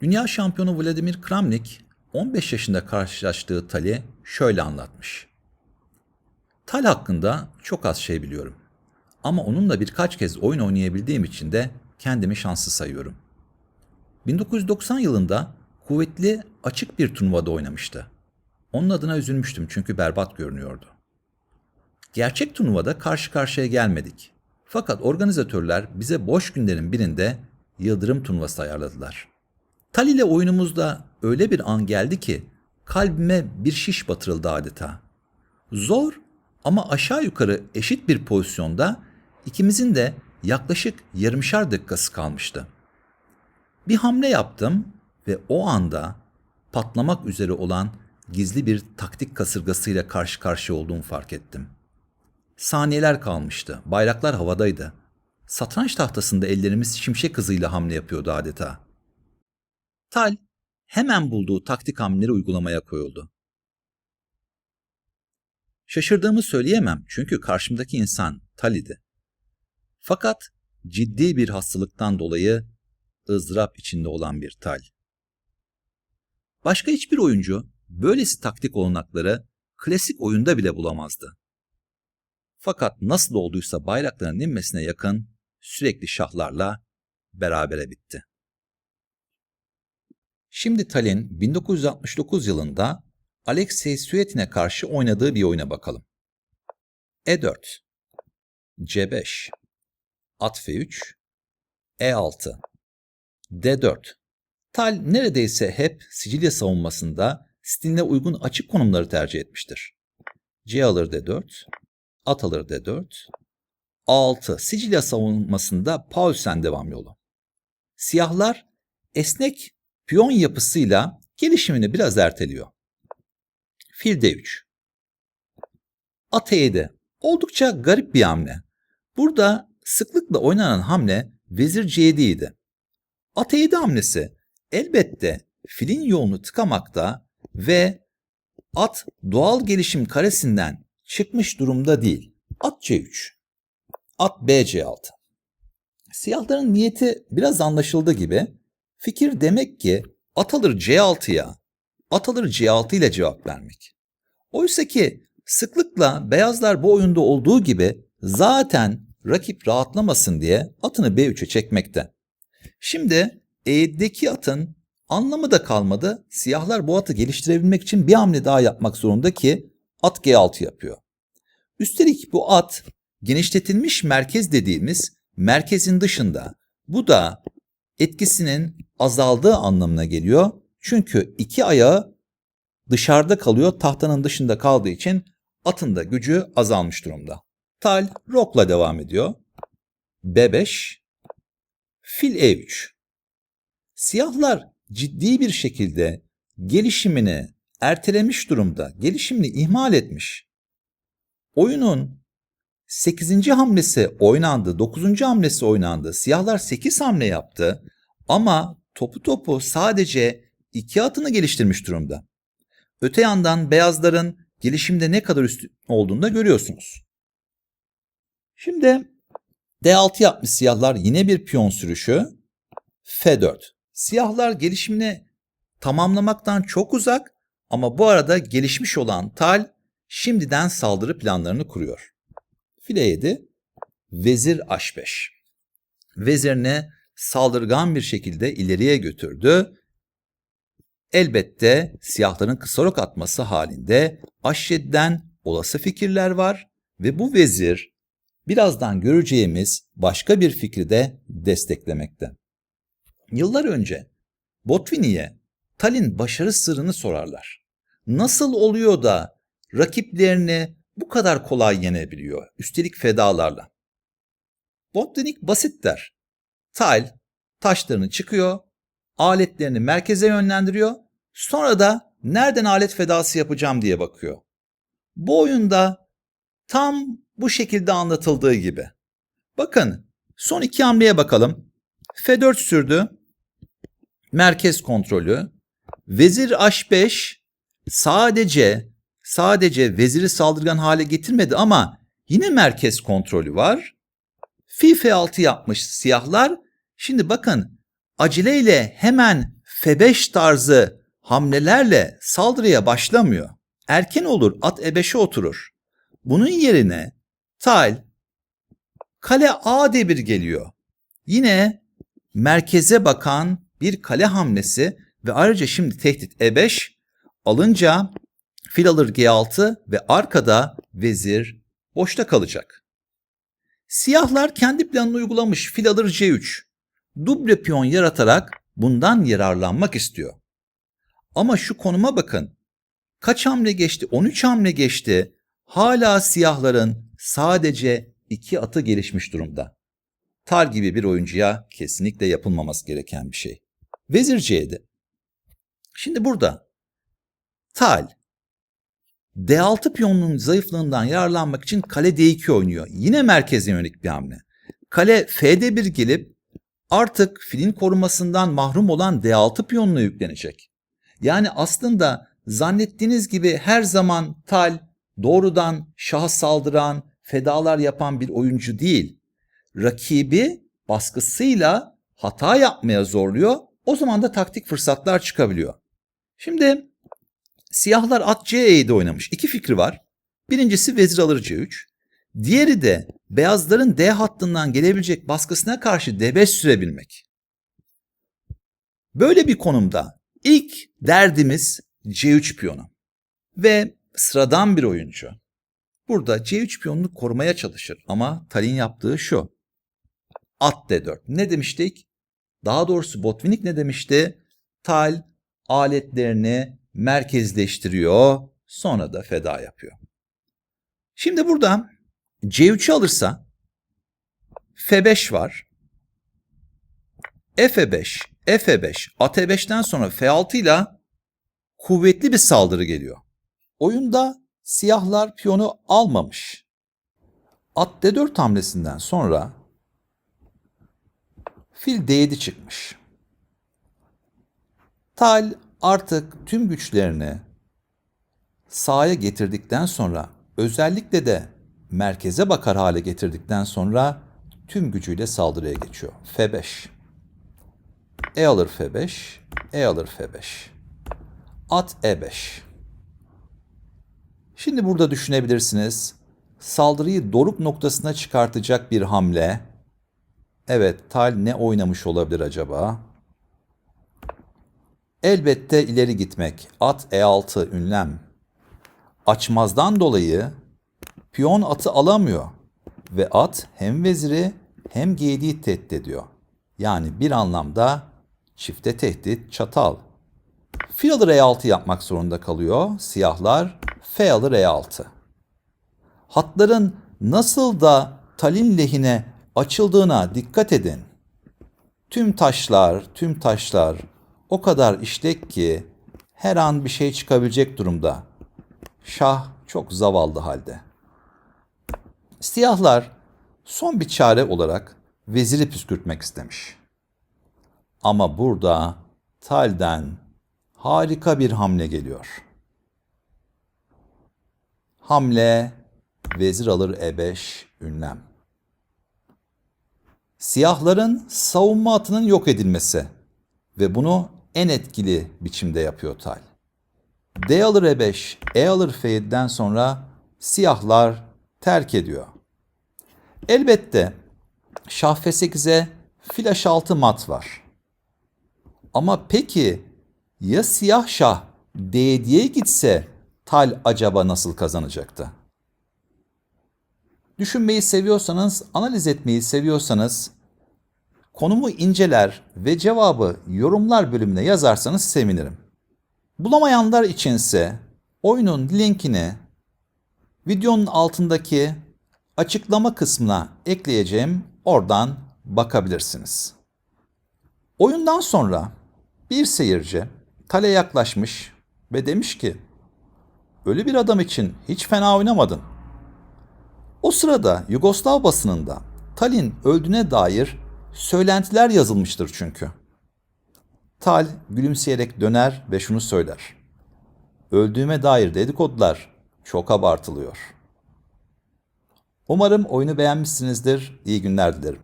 Dünya şampiyonu Vladimir Kramnik 15 yaşında karşılaştığı Tal'i şöyle anlatmış. Tal hakkında çok az şey biliyorum. Ama onunla birkaç kez oyun oynayabildiğim için de kendimi şanslı sayıyorum. 1990 yılında kuvvetli açık bir turnuvada oynamıştı. Onun adına üzülmüştüm çünkü berbat görünüyordu. Gerçek turnuvada karşı karşıya gelmedik. Fakat organizatörler bize boş günlerin birinde Yıldırım turnuvası ayarladılar. Tal ile oyunumuzda öyle bir an geldi ki kalbime bir şiş batırıldı adeta. Zor ama aşağı yukarı eşit bir pozisyonda ikimizin de yaklaşık yarımşar dakikası kalmıştı. Bir hamle yaptım ve o anda patlamak üzere olan gizli bir taktik kasırgasıyla karşı karşıya olduğumu fark ettim. Saniyeler kalmıştı. Bayraklar havadaydı. Satranç tahtasında ellerimiz şimşek hızıyla hamle yapıyordu adeta. Tal hemen bulduğu taktik hamleleri uygulamaya koyuldu. Şaşırdığımı söyleyemem çünkü karşımdaki insan Tal idi. Fakat ciddi bir hastalıktan dolayı ızdırap içinde olan bir Tal. Başka hiçbir oyuncu böylesi taktik olanakları klasik oyunda bile bulamazdı. Fakat nasıl olduysa bayrakların inmesine yakın sürekli şahlarla berabere bitti. Şimdi Tal'in 1969 yılında Alexei Suetin'e karşı oynadığı bir oyuna bakalım. E4, C5, At F3, E6, D4. Tal neredeyse hep Sicilya savunmasında stiline uygun açık konumları tercih etmiştir. C alır D4, at alır D4, A6 Sicilya savunmasında Paulsen devam yolu. Siyahlar esnek piyon yapısıyla gelişimini biraz erteliyor. Fil D3. At E7. Oldukça garip bir hamle. Burada sıklıkla oynanan hamle Vezir C7 idi. At E7 hamlesi elbette filin yolunu tıkamakta ve at doğal gelişim karesinden çıkmış durumda değil. At C3. At BC6. Siyahların niyeti biraz anlaşıldı gibi. Fikir demek ki at alır C6'ya, at alır C6 ile cevap vermek. Oysa ki sıklıkla beyazlar bu oyunda olduğu gibi zaten rakip rahatlamasın diye atını B3'e çekmekte. Şimdi E'deki atın anlamı da kalmadı. Siyahlar bu atı geliştirebilmek için bir hamle daha yapmak zorunda ki at G6 yapıyor. Üstelik bu at genişletilmiş merkez dediğimiz merkezin dışında. Bu da etkisinin azaldığı anlamına geliyor. Çünkü iki ayağı dışarıda kalıyor, tahtanın dışında kaldığı için atın da gücü azalmış durumda. Tal rokla devam ediyor. B5 Fil E3 Siyahlar ciddi bir şekilde gelişimini ertelemiş durumda, gelişimini ihmal etmiş. Oyunun 8. hamlesi oynandı, 9. hamlesi oynandı. Siyahlar 8 hamle yaptı ama topu topu sadece iki atını geliştirmiş durumda. Öte yandan beyazların gelişimde ne kadar üstün olduğunu da görüyorsunuz. Şimdi D6 yapmış siyahlar yine bir piyon sürüşü. F4. Siyahlar gelişimini tamamlamaktan çok uzak ama bu arada gelişmiş olan Tal şimdiden saldırı planlarını kuruyor. File 7, Vezir H5. Vezirini saldırgan bir şekilde ileriye götürdü. Elbette siyahların kısa rok atması halinde H7'den olası fikirler var ve bu vezir birazdan göreceğimiz başka bir fikri de desteklemekte. Yıllar önce Botvin'iye Tal'in başarı sırrını sorarlar. Nasıl oluyor da rakiplerini bu kadar kolay yenebiliyor, üstelik fedalarla? Botvinnik basit der. Tal taşlarını çıkıyor, aletlerini merkeze yönlendiriyor, sonra da nereden alet fedası yapacağım diye bakıyor. Bu oyunda tam bu şekilde anlatıldığı gibi. Bakın son iki hamleye bakalım. F4 sürdü. Merkez kontrolü. Vezir H5 sadece sadece veziri saldırgan hale getirmedi ama yine merkez kontrolü var. Fi F6 yapmış siyahlar. Şimdi bakın aceleyle hemen F5 tarzı hamlelerle saldırıya başlamıyor. Erken olur at E5'e oturur. Bunun yerine tal kale A devir geliyor. Yine merkeze bakan bir kale hamlesi ve ayrıca şimdi tehdit E5 alınca fil alır G6 ve arkada vezir boşta kalacak. Siyahlar kendi planını uygulamış fil alır C3. Duble piyon yaratarak bundan yararlanmak istiyor. Ama şu konuma bakın. Kaç hamle geçti? 13 hamle geçti. Hala siyahların sadece iki atı gelişmiş durumda. Tal gibi bir oyuncuya kesinlikle yapılmaması gereken bir şey. Vezir C7. Şimdi burada Tal D6 piyonunun zayıflığından yararlanmak için kale D2 oynuyor. Yine merkeze yönelik bir hamle. Kale F'de1 gelip artık filin korumasından mahrum olan D6 piyonuna yüklenecek. Yani aslında zannettiğiniz gibi her zaman Tal doğrudan şaha saldıran, fedalar yapan bir oyuncu değil. Rakibi baskısıyla hata yapmaya zorluyor. O zaman da taktik fırsatlar çıkabiliyor. Şimdi siyahlar at C7 oynamış. İki fikri var. Birincisi vezir alır C3. Diğeri de beyazların D hattından gelebilecek baskısına karşı D5 sürebilmek. Böyle bir konumda ilk derdimiz C3 piyonu. Ve sıradan bir oyuncu burada C3 piyonunu korumaya çalışır ama Tal'in yaptığı şu. At D4. Ne demiştik? Daha doğrusu Botvinnik ne demişti? Tal aletlerini merkezleştiriyor, sonra da feda yapıyor. Şimdi burada C3'ü alırsa F5 var. F5, F5, at E5'ten sonra F6 ile kuvvetli bir saldırı geliyor. Oyunda siyahlar piyonu almamış. At D4 hamlesinden sonra fil D7 çıkmış. Tal artık tüm güçlerini sağa getirdikten sonra özellikle de merkeze bakar hale getirdikten sonra tüm gücüyle saldırıya geçiyor. F5. E alır F5, E alır F5. At E5. Şimdi burada düşünebilirsiniz. Saldırıyı doruk noktasına çıkartacak bir hamle. Evet, Tal ne oynamış olabilir acaba? Elbette ileri gitmek. At E6 ünlem. Açmazdan dolayı piyon atı alamıyor ve at hem veziri hem G7'yi tehdit ediyor. Yani bir anlamda çifte tehdit çatal. Fil alır E6 yapmak zorunda kalıyor. Siyahlar F alır E6. Hatların nasıl da talin lehine açıldığına dikkat edin. Tüm taşlar, tüm taşlar o kadar işlek ki her an bir şey çıkabilecek durumda. Şah çok zavallı halde. Siyahlar son bir çare olarak veziri püskürtmek istemiş. Ama burada Tal'den harika bir hamle geliyor. Hamle vezir alır E5 ünlem. Siyahların savunma atının yok edilmesi ve bunu en etkili biçimde yapıyor Tal. D alır E5, E alır F7'den sonra siyahlar terk ediyor. Elbette şah F8'e fil H6 mat var. Ama peki ya siyah şah D7'ye gitse Tal acaba nasıl kazanacaktı? Düşünmeyi seviyorsanız, analiz etmeyi seviyorsanız konumu inceler ve cevabı yorumlar bölümüne yazarsanız sevinirim. Bulamayanlar içinse oyunun linkini videonun altındaki açıklama kısmına ekleyeceğim. Oradan bakabilirsiniz. Oyundan sonra bir seyirci Tale yaklaşmış ve demiş ki Ölü bir adam için hiç fena oynamadın. O sırada Yugoslav basınında Talin öldüğüne dair söylentiler yazılmıştır çünkü. Tal gülümseyerek döner ve şunu söyler. Öldüğüme dair dedikodular çok abartılıyor. Umarım oyunu beğenmişsinizdir. İyi günler dilerim.